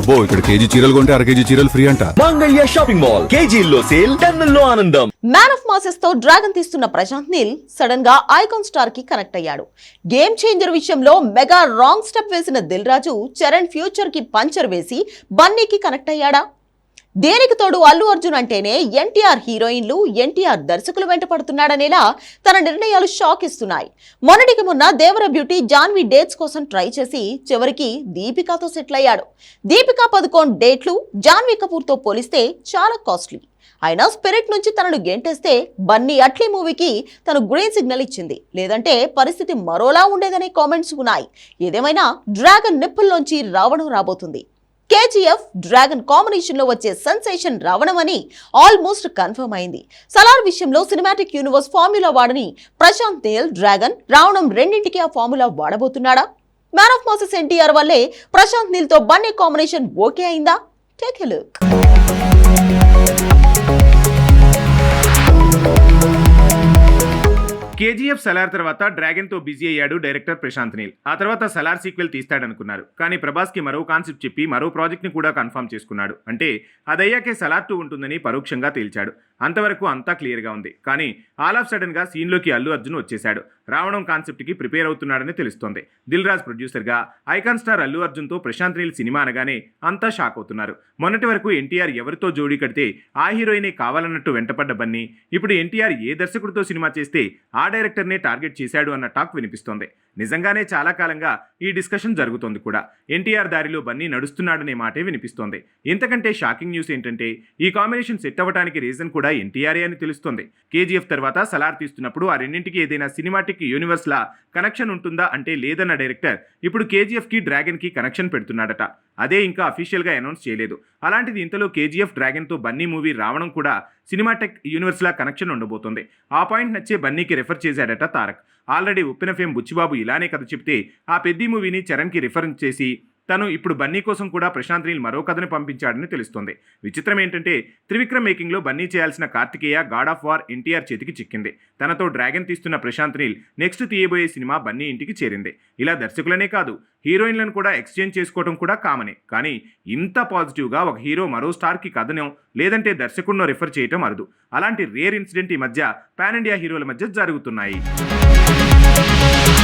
అబ్బో ఇక్కడ కేజీ చీరలు కొంటే అర కేజీ చీరలు ఫ్రీ అంట. Mangalya shopping mall. కేజీల్లో సేల్ టన్నుల్లో ఆనందం. మ్యాన్ ఆఫ్ మాసెస్తో డ్రాగన్ తీస్తున్న ప్రశాంత్ నీల్ సడన్గా ఐకాన్ స్టార్కి కనెక్ట్ అయ్యాడు. గేమ్ చేంజర్ విషయంలో మెగా రాంగ్ స్టెప్ వేసిన దిల్ రాజు చరణ్ ఫ్యూచర్కి పంచర్ వేసి బన్నీకి కనెక్ట్ అయ్యాడా? దేనికి తోడు అల్లు అర్జున్ అంటేనే ఎన్టీఆర్ హీరోయిన్లు ఎన్టీఆర్ దర్శకులు వెంట పడుతున్నాడనేలా తన నిర్ణయాలు షాక్ ఇస్తున్నాయి. మొన్నటికి మొన్న దేవర బ్యూటీ జాన్వి డేట్స్ కోసం ట్రై చేసి చివరికి దీపికాతో సెటిల్ అయ్యాడు. దీపికా పదుకోన్ డేట్లు జాన్వీ కపూర్తో పోలిస్తే చాలా కాస్ట్లీ. అయినా స్పిరిట్ నుంచి తనను గెంటేస్తే బన్నీ అట్లీ మూవీకి తను గ్రీన్ సిగ్నల్ ఇచ్చింది. లేదంటే పరిస్థితి మరోలా ఉండేదనే కామెంట్స్ ఉన్నాయి. ఏదేమైనా డ్రాగన్ నిప్పుల్లోంచి రావడం రాబోతుంది. కేజీఎఫ్ డ్రాగన్ కాంబినేషన్లో వచ్చే సెన్సేషన్ రావడం అని ఆల్మోస్ట్ కన్ఫర్మ్ అయింది. సలార్ విషయంలో సినిమాటిక్ యూనివర్స్ ఫార్ములా వాడని ప్రశాంత్ నీల్ డ్రాగన్ రావణం రెండింటికి ఆ ఫార్ములా వాడబోతున్నాడా? మ్యాన్ ఆఫ్ మాసెస్ ఎన్టీఆర్ వల్లే ప్రశాంత్ నీల్తో బన్నీ కాంబినేషన్ ఓకే అయిందా? Take a look KGF Salaar తర్వాత డ్రాగన్తో బిజీ అయ్యాడు డైరెక్టర్ ప్రశాంత్ నీల్. ఆ తర్వాత సలార్ సీక్వెల్ తీస్తాడనుకున్నారు. కానీ ప్రభాస్కి మరో కాన్సెప్ట్ చెప్పి మరో ప్రాజెక్ట్ని కూడా కన్ఫర్మ్ చేసుకున్నాడు. అంటే అదయ్యాకే సలార్ టూ ఉంటుందని పరోక్షంగా తేల్చాడు. అంతవరకు అంతా క్లియర్గా ఉంది. కానీ ఆల్ ఆఫ్ సడన్గా సీన్లోకి అల్లు అర్జున్ వచ్చేశాడు. రావణం కాన్సెప్ట్కి ప్రిపేర్ అవుతున్నాడని తెలుస్తోంది. దిల్ రాజ్ ప్రొడ్యూసర్గా ఐకాన్ స్టార్ అల్లు అర్జున్తో ప్రశాంత్ నీల్ సినిమా అనగానే అంతా షాక్ అవుతున్నారు. మొన్నటి వరకు ఎన్టీఆర్ ఎవరితో జోడీ కడితే ఆ హీరోయినే కావాలన్నట్టు వెంటపడ్డ బన్నీ ఇప్పుడు ఎన్టీఆర్ ఏ దర్శకుడితో సినిమా చేస్తే ఆ డైరెక్టర్నే టార్గెట్ చేశాడు అన్న టాక్ వినిపిస్తోంది. నిజంగానే చాలా కాలంగా ఈ డిస్కషన్ జరుగుతోంది కూడా. ఎన్టీఆర్ దారిలో బన్నీ నడుస్తున్నాడనే మాటే వినిపిస్తోంది. ఇంతకంటే షాకింగ్ న్యూస్ ఏంటంటే ఈ కాంబినేషన్ సెట్ అవ్వడానికి రీజన్ కూడా ఎన్టీఆర్ఏ అని తెలుస్తోంది. కేజీఎఫ్ తర్వాత సలార్ తీస్తున్నప్పుడు ఆ రెండింటికి ఏదైనా సినిమాటిక్ యూనివర్స్ లా కనెక్షన్ ఉంటుందా అంటే లేదన్న డైరెక్టర్ ఇప్పుడు కేజీఎఫ్కి డ్రాగన్కి కనెక్షన్ పెడుతున్నాడట. అదే ఇంకా అఫీషియల్గా అనౌన్స్ చేయలేదు. అలాంటిది ఇంతలో కేజీఎఫ్ డ్రాగన్తో బన్నీ మూవీ రావడం కూడా సినిమాటెక్ యూనివర్స్ లా కనెక్షన్ ఉండబోతోంది. ఆ పాయింట్ నచ్చే బన్నీకి రెఫర్ చేశాడట తారక్. ఆల్రెడీ ఉప్పిన ఫేమ్ బుచ్చిబాబు ఇలానే కథ చెప్తే ఆ పెద్ది మూవీని చరణ్కి రిఫర్ చేసి తను ఇప్పుడు బన్నీ కోసం కూడా ప్రశాంత్ నీల్ మరో కథను పంపించాడని తెలుస్తోంది. విచిత్రం ఏంటంటే త్రివిక్రమ్ మేకింగ్లో బన్నీ చేయాల్సిన Kartikeya god of war NTR చేతికి చిక్కింది. తనతో డ్రాగన్ తీస్తున్న ప్రశాంత్ నీల్ నెక్స్ట్ తీయబోయే సినిమా బన్నీ ఇంటికి చేరింది. ఇలా దర్శకులనే కాదు హీరోయిన్లను కూడా ఎక్స్చేంజ్ చేసుకోవడం కూడా కామనే. కానీ ఇంత పాజిటివ్గా ఒక హీరో మరో స్టార్కి కథనో లేదంటే దర్శకుడినో రిఫర్ చేయటం అరుదు. అలాంటి రేర్ ఇన్సిడెంట్ ఈ మధ్య పాన్ ఇండియా హీరోల మధ్య జరుగుతున్నాయి. Thank you.